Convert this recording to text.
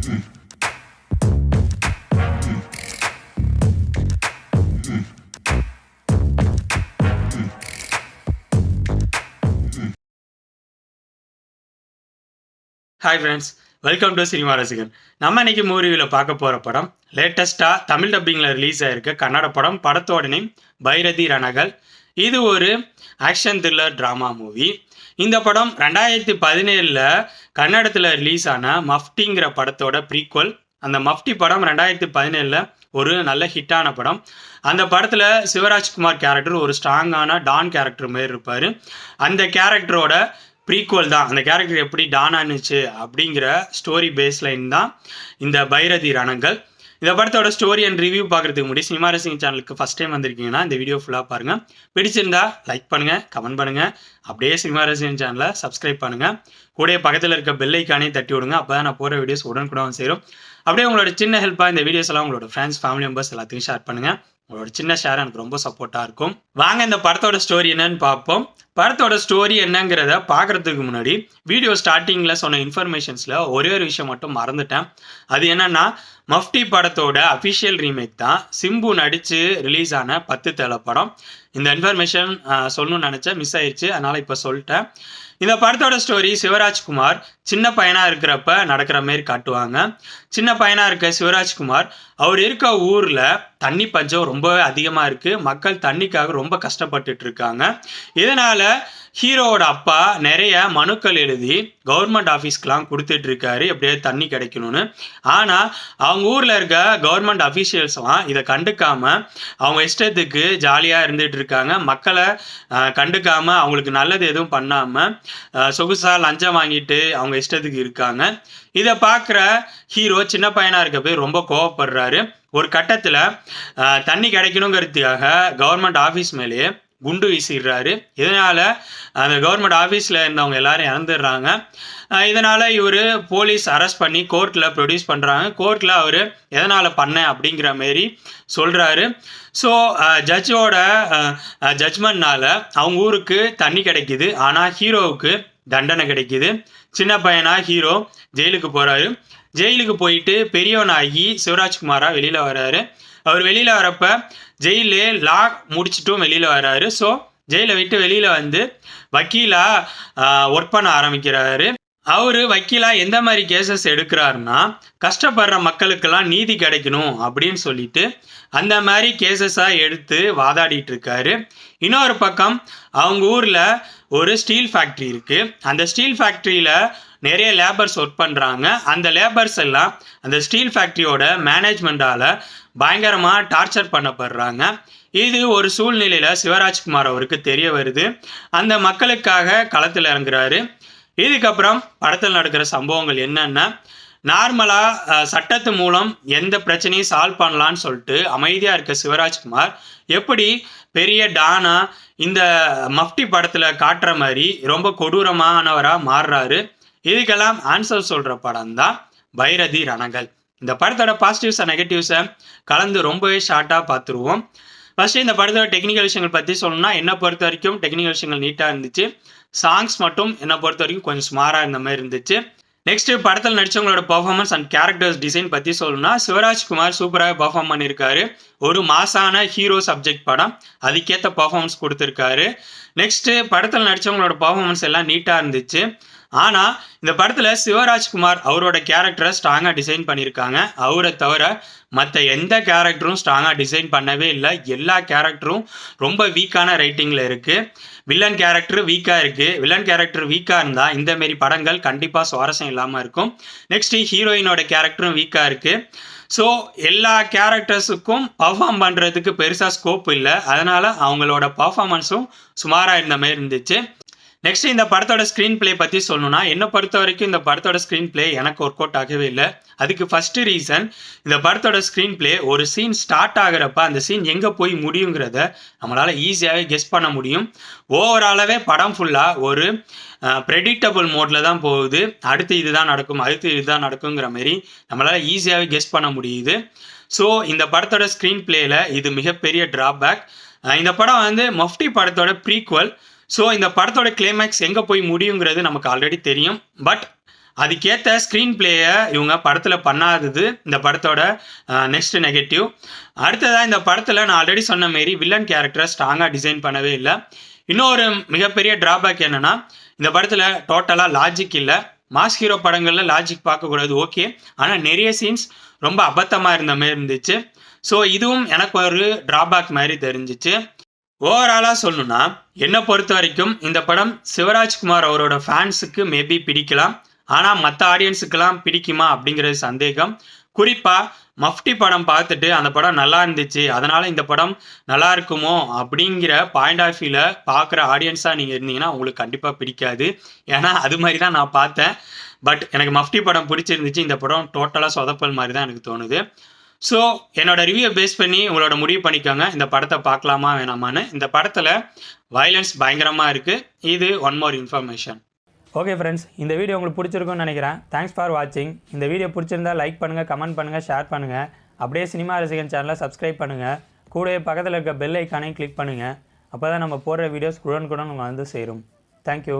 Hi friends welcome to cinema ரசிகன் நம்ம இன்னைக்கு மூவியில் பார்க்க போகிற படம் லேட்டஸ்ட்டாக தமிழ் டப்பிங்கில் ரிலீஸ் ஆயிருக்க. கன்னட படம் படத்தோட நேம் பைரதி ரணகல் இது ஒரு ஆக்ஷன் த்ரில்லர் ட்ராமா மூவி இந்த படம் ரெண்டாயிரத்தி பதினேழில் கன்னடத்தில் ரிலீஸ் ஆன மஃப்டிங்கிற படத்தோட ப்ரீக்வல் அந்த மஃப்டி படம் ரெண்டாயிரத்தி பதினேழில் ஒரு நல்ல ஹிட்டான படம். அந்த படத்தில் சிவராஜ்குமார் கேரக்டர் ஒரு ஸ்ட்ராங்கான டான் கேரக்டர் மாதிரி இருப்பார். அந்த கேரக்டரோட ப்ரீக்குவல் தான். அந்த கேரக்டர் எப்படி டான் ஆனுச்சு அப்படிங்கிற ஸ்டோரி பேஸ்லைன் தான் இந்த பைரதி ரணங்கள். இந்த படத்தோட ஸ்டோரி அண்ட் ரிவ்யூ பார்க்குறதுக்கு முன்னாடி சினிமா ரசிங் சேனலுக்கு ஃபஸ்ட் டைம் வந்திருக்கீங்கன்னா இந்த வீடியோ ஃபுல்லாக பாருங்கள் பிடிச்சிருந்தா லைக் பண்ணுங்கள் கமெண்ட் பண்ணுங்கள் அப்படியே சினிமா ரசிங் சேனலை சப்ஸ்கிரைப் பண்ணுங்கள் கூடயே பக்கத்தில் இருக்க பெல்லைக்கானே தட்டி விடுங்க. அப்போ தான் நான் போகிற வீடியோஸ் உடனுக்குடன் சேரும். அப்படியே உங்களோட சின்ன ஹெல்ப்பாக இந்த வீடியோஸ் எல்லாம் உங்களோட ஃப்ரெண்ட்ஸ் ஃபேமிலி மெம்பர்ஸ் எல்லாத்தையும் ஷேர் பண்ணுங்கள் உங்களோட சின்ன ஷேர் எனக்கு ரொம்ப சப்போர்ட்டாக இருக்கும். வாங்க இந்த படத்தோட ஸ்டோரி என்னன்னு பார்ப்போம். படத்தோட ஸ்டோரி என்னங்கிறத பார்க்குறதுக்கு முன்னாடி வீடியோ ஸ்டார்டிங்கில் சொன்ன இன்ஃபர்மேஷன்ஸில் ஒரே ஒரு விஷயம் மட்டும் மறந்துட்டேன். அது என்னன்னா மஃப்டி படத்தோட அஃபிஷியல் ரீமேக் தான் சிம்பு நடித்து ரிலீஸ் ஆன பத்து தலை படம். இந்த இன்ஃபர்மேஷன் சொல்லணும்னு நினச்சேன் மிஸ் ஆயிடுச்சு அதனால் இப்போ சொல்லிட்டேன். இந்த படத்தோட ஸ்டோரி சிவராஜ்குமார் சின்ன பையனாக இருக்கிறப்ப நடக்கிற மாரி காட்டுவாங்க. சின்ன பையனாக இருக்க சிவராஜ்குமார் அவர் இருக்க ஊரில் தண்ணி பஞ்சம் ரொம்ப அதிகமாக இருக்குது மக்கள் தண்ணிக்காக ரொம்ப கஷ்டப்பட்டுட்டு இருக்காங்க. இதனால் ஹீரோவோட அப்பா நிறைய மனுக்கள் எழுதி கவர்மெண்ட் ஆஃபீஸ்க்கெலாம் கொடுத்துட்டு இருக்காரு எப்படியே தண்ணி கிடைக்கணும்னு. ஆனால் அவங்க ஊரில் இருக்க கவர்மெண்ட் அஃபீஷியல்ஸ்லாம் இதை கண்டுக்காமல் அவங்க இஷ்டத்துக்கு ஜாலியாக இருந்துகிட்டு இருக்காங்க மக்களை கண்டுக்காமல் அவங்களுக்கு நல்லது எதுவும் பண்ணாமல் சொகுசாக லஞ்சம் வாங்கிட்டு அவங்க இஷ்டத்துக்கு இருக்காங்க. இதை பார்க்குற ஹீரோ சின்ன பையனாக இருக்க போய் ரொம்ப கோவப்படுறாரு. ஒரு கட்டத்தில் தண்ணி கிடைக்கணுங்கிறதுக்காக கவர்மெண்ட் ஆஃபீஸ் மேலேயே குண்டு வீசிடுறாரு. இதனால் அந்த கவர்மெண்ட் ஆஃபீஸில் இருந்தவங்க எல்லாரும் இறந்துடுறாங்க. இதனால் இவர் போலீஸ் அரெஸ்ட் பண்ணி கோர்ட்டில் ப்ரொடியூஸ் பண்ணுறாங்க கோர்ட்டில் அவர் எதனால் பண்ண அப்படிங்கிற மாரி சொல்கிறாரு ஸோ ஜட்ஜோட ஜட்ஜ்மெண்ட்னால் அவங்க ஊருக்கு தண்ணி கிடைக்கிது. ஆனால் ஹீரோவுக்கு தண்டனை கிடைக்குது. சின்ன பையனா ஹீரோ ஜெயிலுக்கு போகிறாரு ஜெயிலுக்கு போயிட்டு பெரியவனாகி சிவராஜ்குமாராக வெளியில் வர்றாரு. அவர் வெளியில் வரப்ப ஜெயிலே லா முடிச்சிட்டும் வெளியில் வராரு. ஸோ ஜெயிலை விட்டு வெளியில் வந்து வக்கீலாக ஒர்க் பண்ண ஆரம்பிக்கிறாரு. அவர் வக்கீலாக எந்த மாதிரி கேசஸ் எடுக்கிறாருன்னா கஷ்டப்படுற மக்களுக்கெல்லாம் நீதி கிடைக்கணும் அப்படின்னு சொல்லிட்டு அந்த மாதிரி கேசஸாக எடுத்து வாதாடிட்டு இருக்காரு. இன்னொரு பக்கம் அவங்க ஊரில் ஒரு ஸ்டீல் ஃபேக்ட்ரி இருக்குது அந்த ஸ்டீல் ஃபேக்ட்ரியில் நிறைய லேபர்ஸ் ஒர்க் பண்ணுறாங்க அந்த லேபர்ஸ் எல்லாம் அந்த ஸ்டீல் ஃபேக்ட்ரியோட மேனேஜ்மெண்ட்டால் பயங்கரமாக டார்ச்சர் பண்ணப்படுறாங்க. இது ஒரு சூழ்நிலையில் சிவராஜ்குமார் அவருக்கு தெரிய வருது. அந்த மக்களுக்காக களத்தில் இறங்குறாரு. இதுக்கப்புறம் படத்தில் நடக்கிற சம்பவங்கள் என்னென்னா நார்மலாக சட்டத்து மூலம் எந்த பிரச்சனையும் சால்வ் பண்ணலான்னு சொல்லிட்டு அமைதியாக இருக்க சிவராஜ்குமார் எப்படி பெரிய டானா இந்த மஃப்டி படத்தில் காட்டுற மாதிரி ரொம்ப கொடூரமானவராக மாறுறாரு. இதுக்கெல்லாம் ஆன்சர் சொல்கிற படம் தான் பைரதி ரணங்கள் இந்த படத்தோட பாசிட்டிவ்ஸை நெகட்டிவ்ஸை கலந்து ரொம்பவே ஷார்ட்டாக பார்த்துருவோம். ஃபர்ஸ்ட் இந்த படத்தோட டெக்னிக்கல் விஷயங்கள் பற்றி சொல்லணும்னா என்னை பொறுத்த வரைக்கும் டெக்னிக்கல் விஷயங்கள் நீட்டாக இருந்துச்சு. சாங்ஸ் மட்டும் என்னை பொறுத்த வரைக்கும் கொஞ்சம் ஸ்மாராக இருந்த மாதிரி இருந்துச்சு. நெக்ஸ்ட் படத்தில் நடிச்சவங்களோட பர்ஃபார்மன்ஸ் அண்ட் கேரக்டர்ஸ் டிசைன் பற்றி சொல்லணும்னா சிவராஜ்குமார் சூப்பராக பர்ஃபார்ம் பண்ணியிருக்காரு. ஒரு மாசான ஹீரோ சப்ஜெக்ட் படம். அதுக்கேற்ற பர்ஃபார்மன்ஸ் கொடுத்துருக்காரு. நெக்ஸ்ட் படத்தில் நடித்தவங்களோட பர்ஃபார்மன்ஸ் எல்லாம் நீட்டாக இருந்துச்சு. ஆனால் இந்த படத்தில் சிவராஜ்குமார் அவரோட கேரக்டரை ஸ்ட்ராங்காக டிசைன் பண்ணியிருக்காங்க. அவரை தவிர மற்ற எந்த கேரக்டரும் ஸ்ட்ராங்காக டிசைன் பண்ணவே இல்லை. எல்லா கேரக்டரும் ரொம்ப வீக்கான ரைட்டிங்கில் இருக்குது வில்லன் கேரக்டர் வீக்காக இருக்குது வில்லன் கேரக்டர் வீக்காக இருந்தால் இந்த மாரி படங்கள் கண்டிப்பாக சுவாரஸ்யம் இல்லாமல் இருக்கும். நெக்ஸ்ட் ஹீரோயினோட கேரக்டரும் வீக்காக இருக்குது ஸோ எல்லா கேரக்டர்ஸுக்கும் பர்ஃபார்ம் பண்ணுறதுக்கு பெருசாக ஸ்கோப் இல்லை. அதனால் அவங்களோட பர்ஃபார்மன்ஸும் சுமாராக இருந்த மாதிரி இருந்துச்சு. நெக்ஸ்ட் இந்த படத்தோட ஸ்க்ரீன் ப்ளே பற்றி சொல்லணும்னா என்னை பொறுத்த வரைக்கும் இந்த படத்தோட ஸ்க்ரீன் ப்ளே எனக்கு ஒர்க் அவுட் ஆகவே இல்லை. அதுக்கு ஃபஸ்ட்டு ரீசன் இந்த படத்தோட ஸ்க்ரீன் ப்ளே ஒரு சீன் ஸ்டார்ட் ஆகுறப்ப அந்த சீன் எங்கே போய் முடியுங்கிறத நம்மளால் ஈஸியாகவே கெஸ் பண்ண முடியும். ஓவராலாகவே படம் ஃபுல்லாக ஒரு ப்ரெடிக்டபிள் மோடில் தான் போகுது. அடுத்து இதுதான் நடக்கும் அடுத்து இதுதான் நடக்குங்கிற மாதிரி நம்மளால் ஈஸியாகவே கெஸ் பண்ண முடியுது. ஸோ இந்த படத்தோட ஸ்க்ரீன் ப்ளேயில் இது மிகப்பெரிய ட்ராபேக் இந்த படம் வந்து மஃப்டி படத்தோட ப்ரீக்வல் ஸோ இந்த படத்தோட கிளைமேக்ஸ் எங்கே போய் முடியுங்கிறது நமக்கு ஆல்ரெடி தெரியும். பட் அதுக்கேற்ற ஸ்க்ரீன் பிளேயை இவங்க படத்தில் பண்ணாதது இந்த படத்தோட நெக்ஸ்ட் நெகட்டிவ் அடுத்ததாக இந்த படத்தில் நான் ஆல்ரெடி சொன்ன மாரி வில்லன் கேரக்டரை ஸ்ட்ராங்காக டிசைன் பண்ணவே இல்லை. இன்னொரு மிகப்பெரிய ட்ராபேக் என்னென்னா இந்த படத்தில் டோட்டலாக லாஜிக் இல்லை. மாஸ் ஹீரோ படங்களில் லாஜிக் பார்க்கக்கூடாது ஓகே ஆனால் நிறைய சீன்ஸ் ரொம்ப அபத்தமாக இருந்த மாதிரி இருந்துச்சு. ஸோ இதுவும் எனக்கு ஒரு ட்ராபேக் மாதிரி தெரிஞ்சிச்சு. ஓவராலாக சொல்லணும்னா என்னை பொறுத்த வரைக்கும் இந்த படம் சிவராஜ்குமார் அவரோட ஃபேன்ஸுக்கு மேபி பிடிக்கலாம். ஆனால் மற்ற ஆடியன்ஸுக்கெல்லாம் பிடிக்குமா அப்படிங்கிறது சந்தேகம். குறிப்பாக மஃப்டி படம் பார்த்துட்டு அந்த படம் நல்லா இருந்துச்சு அதனால் இந்த படம் நல்லா இருக்குமோ அப்படிங்கிற பாயிண்ட் ஆஃப் வியூவில் பார்க்குற ஆடியன்ஸாக நீங்கள் இருந்தீங்கன்னா உங்களுக்கு கண்டிப்பாக பிடிக்காது. ஏன்னா அது மாதிரி தான் நான் பார்த்தேன். பட் எனக்கு மஃப்டி படம் பிடிச்சிருந்துச்சு இந்த படம் டோட்டலாக சொதப்பல் மாதிரி தான் எனக்கு தோணுது. ஸோ என்னோட ரிவ்யூ பேஸ் பண்ணி உங்களோட முடிவு பண்ணிக்கோங்க. இந்த படத்தை பார்க்கலாமா வேணாமான்னு. இந்த படத்தில் வயலன்ஸ் பயங்கரமாக இருக்குது இது one more information okay friends இந்த வீடியோ உங்களுக்கு பிடிச்சிருக்கும்னு நினைக்கிறேன். தேங்க்ஸ் ஃபார் வாட்சிங் இந்த வீடியோ பிடிச்சிருந்தா லைக் பண்ணுங்கள் கமெண்ட் பண்ணுங்கள் ஷேர் பண்ணுங்கள் அப்படியே சினிமா ரசிகன் சேனலை சப்ஸ்கிரைப் பண்ணுங்கள் கூடவே பக்கத்தில் இருக்க பெல் ஐக்கானையும் கிளிக் பண்ணுங்கள் அப்போ தான் நம்ம போடுற வீடியோஸ் குடன் குடன் உங்களுக்கு வந்து சேரும். தேங்க்யூ